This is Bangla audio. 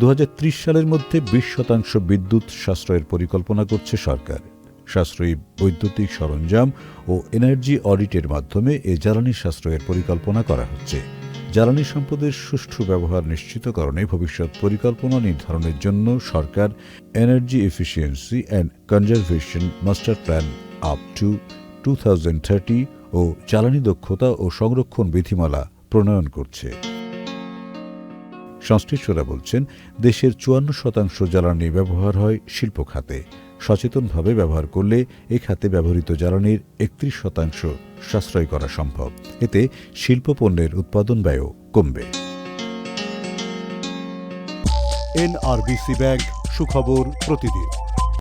দু হাজার ত্রিশ সালের মধ্যে বিশ শতাংশ বিদ্যুৎ সাশ্রয়ের পরিকল্পনা করছে সরকার। সাশ্রয়ী বৈদ্যুতিক সরঞ্জাম ও এনার্জি অডিটের মাধ্যমে এ জ্বালানি সাশ্রয়ের পরিকল্পনা করা হচ্ছে। জ্বালানি সম্পদের সুষ্ঠু ব্যবহার নিশ্চিতকরণে ভবিষ্যৎ পরিকল্পনা নির্ধারণের জন্য সরকার energy efficiency and conservation master plan up to two ও জ্বালানি দক্ষতা ও সংরক্ষণ বিধিমালা প্রণয়ন করছে। সংশ্লিষ্টরা বলছেন, দেশের চুয়ান্ন শতাংশ জ্বালানি ব্যবহার হয় শিল্প খাতে। সচেতনভাবে ব্যবহার করলে এ খাতে ব্যবহৃত জ্বালানির একত্রিশ শতাংশ সাশ্রয় করা সম্ভব। এতে শিল্প পণ্যের উৎপাদন ব্যয়ও কমবে। এনআরবিসি ব্যাংক সুখবর প্রতিদিন।